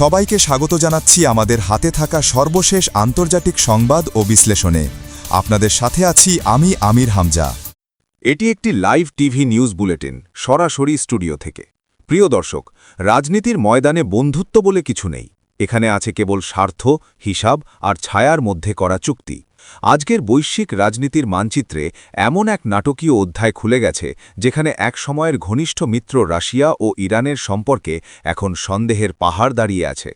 সবাইকে স্বাগত জানাচ্ছি আমাদের হাতে থাকা সর্বশেষ আন্তর্জাতিক সংবাদ ও বিশ্লেষণে। আপনাদের সাথে আছি আমি আমির হামজা। এটি একটি লাইভ টিভি নিউজ বুলেটিন, সরাসরি স্টুডিও থেকে। প্রিয় দর্শক, রাজনীতির ময়দানে বন্ধুত্ব বলে কিছু নেই। এখানে আছে কেবল স্বার্থ, হিসাব আর ছায়ার মধ্যে করা চুক্তি। আজকের বৈশ্বিক রাজনীতির মানচিত্রে এমন এক নাটকীয় অধ্যায় খুলে গেছে, যেখানে এক সময়ের ঘনিষ্ঠ মিত্র রাশিয়া ও ইরানের সম্পর্কে এখন সন্দেহের পাহাড় দাঁড়িয়ে আছে।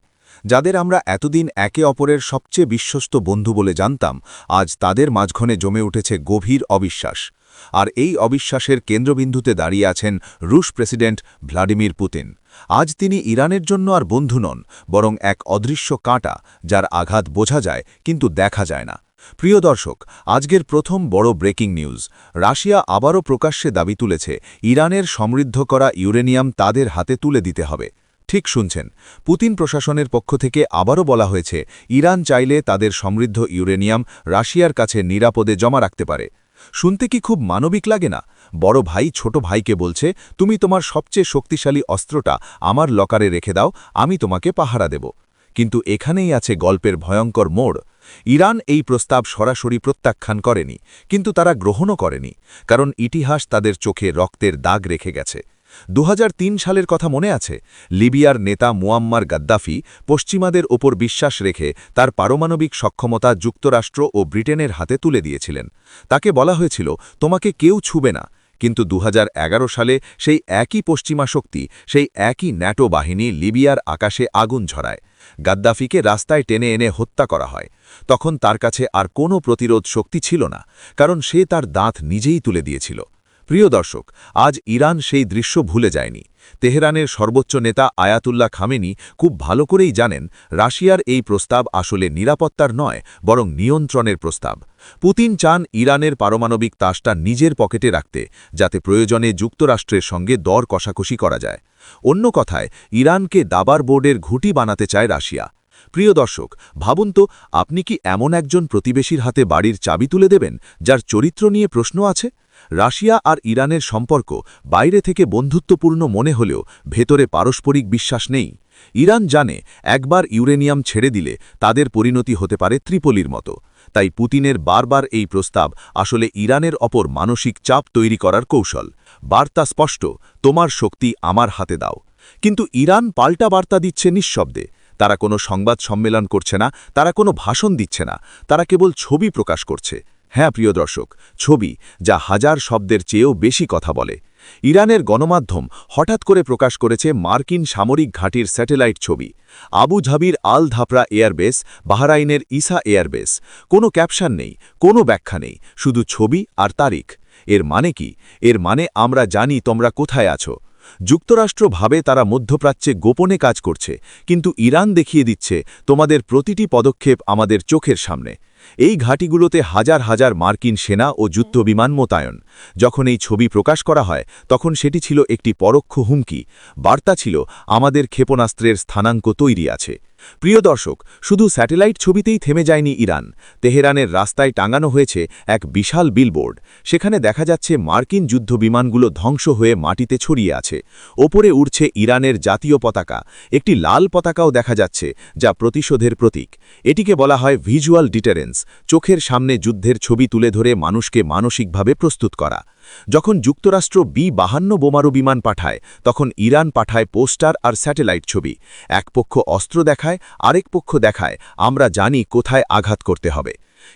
যাদের আমরা এতদিন একে অপরের সবচেয়ে বিশ্বস্ত বন্ধু বলে জানতাম, আজ তাদের মাঝখানে জমে উঠেছে গভীর অবিশ্বাস। আর এই অবিশ্বাসের কেন্দ্রবিন্দুতে দাঁড়িয়ে আছেন রুশ প্রেসিডেন্ট ভ্লাদিমির পুতিন। আজ তিনি ইরানের জন্য আর বন্ধু নন, বরং এক অদৃশ্য কাঁটা যার আঘাত বোঝা যায় কিন্তু দেখা যায় না। প্রিয় দর্শক, আজকের প্রথম বড় ব্রেকিং নিউজ। রাশিয়া আবারও প্রকাশ্যে দাবি তুলেছে, ইরানের সমৃদ্ধ করা ইউরেনিয়াম তাদের হাতে তুলে দিতে হবে। ঠিক শুনছেন, পুতিন প্রশাসনের পক্ষ থেকে আবারও বলা হয়েছে, ইরান চাইলে তাদের সমৃদ্ধ ইউরেনিয়াম রাশিয়ার কাছে নিরাপদে জমা রাখতে পারে। শুনতে কি খুব মানবিক লাগে না? বড় ভাই ছোট ভাইকে বলছে, তুমি তোমার সবচেয়ে শক্তিশালী অস্ত্রটা আমার লকারে রেখে দাও, আমি তোমাকে পাহারা দেব। কিন্তু এখানেই আছে গল্পের ভয়ঙ্কর মোড়। ইরান এই প্রস্তাব সরাসরি প্রত্যাখ্যান করেনি, কিন্তু তারা গ্রহণও করেনি, কারণ ইতিহাস তাদের চোখে রক্তের দাগ রেখে গেছে। দু হাজার তিন সালের কথা মনে আছে? লিবিয়ার নেতা মুয়াম্মার গাদ্দাফি পশ্চিমাদের ওপর বিশ্বাস রেখে তার পারমাণবিক সক্ষমতা যুক্তরাষ্ট্র ও ব্রিটেনের হাতে তুলে দিয়েছিলেন। তাকে বলা হয়েছিল, তোমাকে কেউ ছুবে না। কিন্তু দুহাজার এগারো সালে সেই একই পশ্চিমা শক্তি, সেই একই ন্যাটো বাহিনী লিবিয়ার আকাশে আগুন ঝরায়। গাদ্দাফিকে রাস্তায় টেনে এনে হত্যা করা হয়। তখন তার কাছে আর কোনো প্রতিরোধ শক্তি ছিল না, কারণ সে তার দাঁত নিজেই তুলে দিয়েছিল। প্রিয় দর্শক, আজ ইরান সেই দৃশ্য ভুলে যায়নি। তেহরানের সর্বোচ্চ নেতা আয়াতুল্লাহ খামেনি খুব ভালো করেই জানেন, রাশিয়ার এই প্রস্তাব আসলে নিরাপত্তার নয়, বরং নিয়ন্ত্রণের প্রস্তাব। পুতিন চান ইরানের পারমাণবিক তাসটা নিজের পকেটে রাখতে, যাতে প্রয়োজনে যুক্তরাষ্ট্রের সঙ্গে দর কষাকষি করা যায়। অন্য কথায়, ইরানকে দাবার বোর্ডের ঘুঁটি বানাতে চায় রাশিয়া। প্রিয় দর্শক, ভাবুন তো, আপনি কি এমন একজন প্রতিবেশীর হাতে বাড়ির চাবি তুলে দেবেন, যার চরিত্র নিয়ে প্রশ্ন আছে? রাশিয়া আর ইরানের সম্পর্ক বাইরে থেকে বন্ধুত্বপূর্ণ মনে হলেও ভেতরে পারস্পরিক বিশ্বাস নেই। ইরান জানে একবার ইউরেনিয়াম ছেড়ে দিলে তাদের পরিণতি হতে পারে ত্রিপলির মতো। তাই পুতিনের বারবার এই প্রস্তাব আসলে ইরানের অপর মানসিক চাপ তৈরি করার কৌশল। বার্তা স্পষ্ট, তোমার শক্তি আমার হাতে দাও। কিন্তু ইরান পাল্টা বার্তা দিচ্ছে নিঃশব্দে। তারা কোনো সংবাদ সম্মেলন করছে না, তারা কোনো ভাষণ দিচ্ছে না, তারা কেবল ছবি প্রকাশ করছে। হ্যাঁ প্রিয় দর্শক, ছবি যা হাজার শব্দের চেয়েও বেশি কথা বলে। ইরানের গণমাধ্যম হঠাৎ করে প্রকাশ করেছে মার্কিন সামরিক ঘাঁটির স্যাটেলাইট ছবি। আবু ঝাবির আল ধাপরা এয়ারবেস, বাহরাইনের ইসা এয়ারবেস। কোনো ক্যাপশন নেই, কোনো ব্যাখ্যা নেই, শুধু ছবি আর তারিখ। এর মানে কি? এর মানে আমরা জানি তোমরা কোথায় আছো। যুক্তরাষ্ট্র ভাবে তারা মধ্যপ্রাচ্যে গোপনে কাজ করছে, কিন্তু ইরান দেখিয়ে দিচ্ছে, তোমাদের প্রতিটি পদক্ষেপ আমাদের চোখের সামনে। এই ঘাটিগুলোতে হাজার হাজার মার্কিন সেনা ও যুদ্ধবিমান মোতায়ন। যখন এই ছবি প্রকাশ করা হয়, তখন সেটি ছিল একটি পরোক্ষ হুমকি। বার্তা ছিল, আমাদের ক্ষেপণাস্ত্রের স্থানাঙ্ক তৈরি আছে। প্রিয় দর্শক, শুধু স্যাটেলাইট ছবিতেই থেমে যায়নি ইরান। তেহরানের রাস্তায় টাঙানো হয়েছে এক বিশাল বিলবোর্ড। সেখানে দেখা যাচ্ছে মার্কিন যুদ্ধ বিমানগুলো ধ্বংস হয়ে মাটিতে ছড়িয়ে আছে। ওপরে উড়ছে ইরানের জাতীয় পতাকা। একটি লাল পতাকাও দেখা যাচ্ছে, যা প্রতিশোধের প্রতীক। এটিকে বলা হয় ভিজুয়াল ডিটারেন্স। চোখের সামনে যুদ্ধের ছবি তুলে ধরে মানুষকে মানসিকভাবে প্রস্তুত করা। যখন যুক্তরাষ্ট্র বি বাহান্ন বোমারু বিমান পাঠায়, তখন ইরান পাঠায় পোস্টার আর স্যাটেলাইট ছবি। এক পক্ষ অস্ত্র দেখায়, আরেক পক্ষ দেখায়, আমরা জানি কোথায় আঘাত করতে হবে।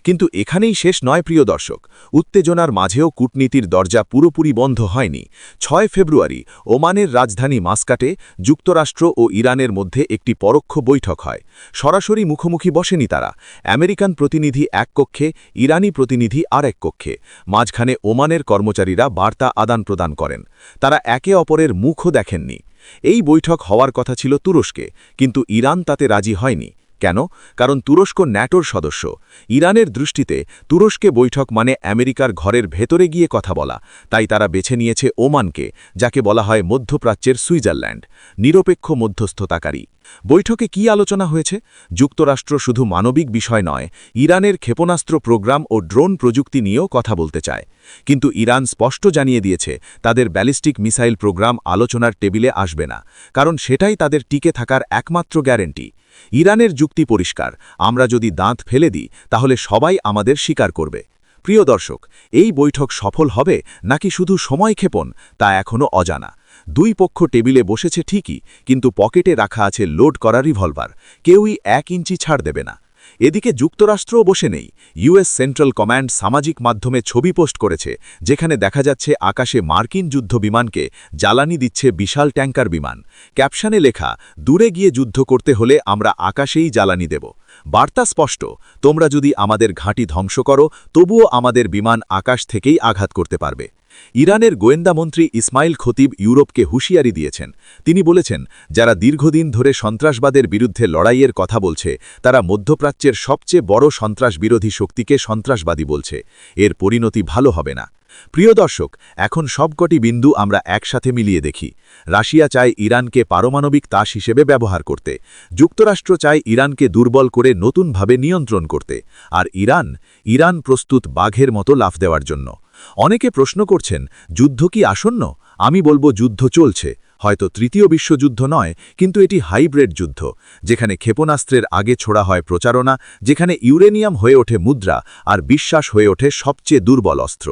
কিন্তু এখানেই শেষ নয়, প্রিয় দর্শক। উত্তেজনার মাঝেও কূটনীতির দরজা পুরোপুরি বন্ধ হয়নি। ছয় ফেব্রুয়ারি, ওমানের রাজধানী মাস্কাটে যুক্তরাষ্ট্র ও ইরানের মধ্যে একটি পরোক্ষ বৈঠক হয়। সরাসরি মুখোমুখি বসেনি তারা। আমেরিকান প্রতিনিধি এক কক্ষে, ইরানি প্রতিনিধি আর এক কক্ষে। মাঝখানে ওমানের কর্মচারীরা বার্তা আদান প্রদান করেন। তারা একে অপরের মুখও দেখেননি। এই বৈঠক হওয়ার কথা ছিল তুরস্কে, কিন্তু ইরান তাতে রাজি হয়নি। কেন? কারণ তুরস্ক ন্যাটোর সদস্য। ইরানের দৃষ্টিতে তুরস্কে বৈঠক মানে আমেরিকার ঘরের ভেতরে গিয়ে কথা বলা। তাই তারা বেছে নিয়েছে ওমানকে, যাকে বলা হয় মধ্যপ্রাচ্যের সুইজারল্যান্ড, নিরপেক্ষ মধ্যস্থতাকারী। বৈঠকে কি আলোচনা হয়েছে? যুক্তরাষ্ট্র শুধু মানবিক বিষয় নয়, ইরানের ক্ষেপণাস্ত্র প্রোগ্রাম ও ড্রোন প্রযুক্তি নিয়েও কথা বলতে চায়। কিন্তু ইরান স্পষ্ট জানিয়ে দিয়েছে, তাদের ব্যালিস্টিক মিসাইল প্রোগ্রাম আলোচনার টেবিলে আসবে না, কারণ সেটাই তাদের টিকে থাকার একমাত্র গ্যারেন্টি। ইরানের যুক্তি পরিষ্কার, আমরা যদি দাঁত ফেলে দিই, তাহলে সবাই আমাদের স্বীকার করবে। প্রিয় দর্শক, এই বৈঠক সফল হবে নাকি শুধু সময় ক্ষেপণ, তা এখনও অজানা। দুই পক্ষ টেবিলে বসেছে ঠিকই, কিন্তু পকেটে রাখা আছে লোড করা রিভলভার, কেউই এক ইঞ্চি ছাড় দেবে না। এদিকে যুক্তরাষ্ট্রও বসে নেই। ইউএস সেন্ট্রাল কমান্ড সামাজিক মাধ্যমে ছবি পোস্ট করেছে, যেখানে দেখা যাচ্ছে আকাশে মার্কিন যুদ্ধ বিমানকে জ্বালানি দিচ্ছে বিশাল ট্যাঙ্কার বিমান। ক্যাপশনে লেখা, দূরে গিয়ে যুদ্ধ করতে হলে আমরা আকাশেই জ্বালানি দেব। বার্তা স্পষ্ট, তোমরা যদি আমাদের ঘাঁটি ধ্বংস করো, তবুও আমাদের বিমান আকাশ থেকেই আঘাত করতে পারবে। ইরানের গোয়েন্দামন্ত্রী ইসমাইল খতিব ইউরোপকে হুঁশিয়ারি দিয়েছেন। তিনি বলেছেন, যারা দীর্ঘদিন ধরে সন্ত্রাসবাদের বিরুদ্ধে লড়াইয়ের কথা বলছে, তারা মধ্যপ্রাচ্যের সবচেয়ে বড় সন্ত্রাস বিরোধী শক্তিকে সন্ত্রাসবাদী বলছে। এর পরিণতি ভালো হবে না। প্রিয় দর্শক, এখন সবকটি বিন্দু আমরা একসাথে মিলিয়ে দেখি। রাশিয়া চায় ইরানকে পারমাণবিক তাস হিসেবে ব্যবহার করতে। যুক্তরাষ্ট্র চায় ইরানকে দুর্বল করে নতুনভাবে নিয়ন্ত্রণ করতে। আর ইরান ইরান প্রস্তুত বাঘের মতো লাফ দেওয়ার জন্য। অনেকে প্রশ্ন করছেন, যুদ্ধ কি আসন্ন? আমি বলব যুদ্ধ চলছে, হয়তো তৃতীয় বিশ্বযুদ্ধ নয়, কিন্তু এটি হাইব্রিড যুদ্ধ, যেখানে ক্ষেপণাস্ত্রের আগে ছোড়া হয় প্রচারণা, যেখানে ইউরেনিয়াম হয়ে ওঠে মুদ্রা, আর বিশ্বাস হয়ে ওঠে সবচেয়ে দুর্বল অস্ত্র।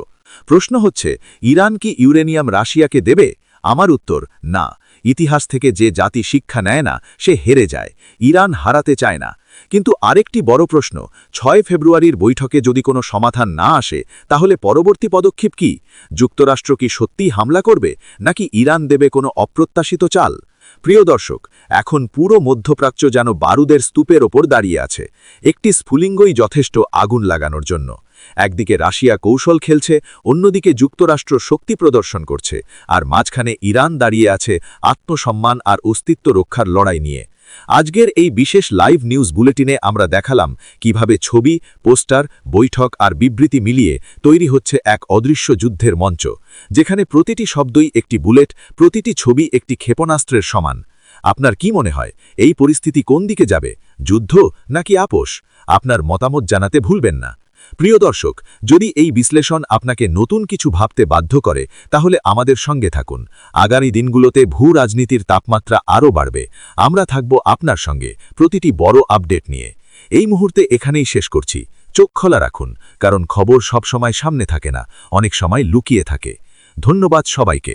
প্রশ্ন হচ্ছে, ইরান কি ইউরেনিয়াম রাশিয়াকে দেবে? আমার উত্তর, না। ইতিহাস থেকে যে জাতি শিক্ষা নেয় না, সে হেরে যায়। ইরান হারাতে চায় না। কিন্তু আরেকটি বড় প্রশ্ন, ছয় ফেব্রুয়ারির বৈঠকে যদি কোনো সমাধান না আসে, তাহলে পরবর্তী পদক্ষেপ কি? যুক্তরাষ্ট্র কি সত্যিই হামলা করবে, নাকি ইরান দেবে কোনো অপ্রত্যাশিত চাল? প্রিয় দর্শক, এখন পুরো মধ্যপ্রাচ্য যেন বারুদের স্তূপের ওপর দাঁড়িয়ে আছে। একটি স্ফুলিঙ্গই যথেষ্ট আগুন লাগানোর জন্য। একদিকে রাশিয়া কৌশল খেলছে, অন্যদিকে যুক্তরাষ্ট্র শক্তি প্রদর্শন করছে, আর মাঝখানে ইরান দাঁড়িয়ে আছে আত্মসম্মান আর অস্তিত্ব রক্ষার লড়াই নিয়ে। আজকের এই বিশেষ লাইভ নিউজ বুলেটিনে আমরা দেখালাম কীভাবে ছবি, পোস্টার, বৈঠক আর বিবৃতি মিলিয়ে তৈরি হচ্ছে এক অদৃশ্য যুদ্ধের মঞ্চ, যেখানে প্রতিটি শব্দই একটি বুলেট, প্রতিটি ছবি একটি ক্ষেপণাস্ত্রের সমান। আপনার কি মনে হয়, এই পরিস্থিতি কোন দিকে যাবে, যুদ্ধ নাকি আপোষ? আপনার মতামত জানাতে ভুলবেন না। প্রিয় দর্শক, যদি এই বিশ্লেষণ আপনাকে নতুন কিছু ভাবতে বাধ্য করে, তাহলে আমাদের সঙ্গে থাকুন। আগামী দিনগুলোতে ভূ রাজনীতির তাপমাত্রা আরও বাড়বে। আমরা থাকব আপনার সঙ্গে প্রতিটি বড় আপডেট নিয়ে। এই মুহূর্তে এখানেই শেষ করছি। চোখ খোলা রাখুন, কারণ খবর সবসময় সামনে থাকে না, অনেক সময় লুকিয়ে থাকে। ধন্যবাদ সবাইকে।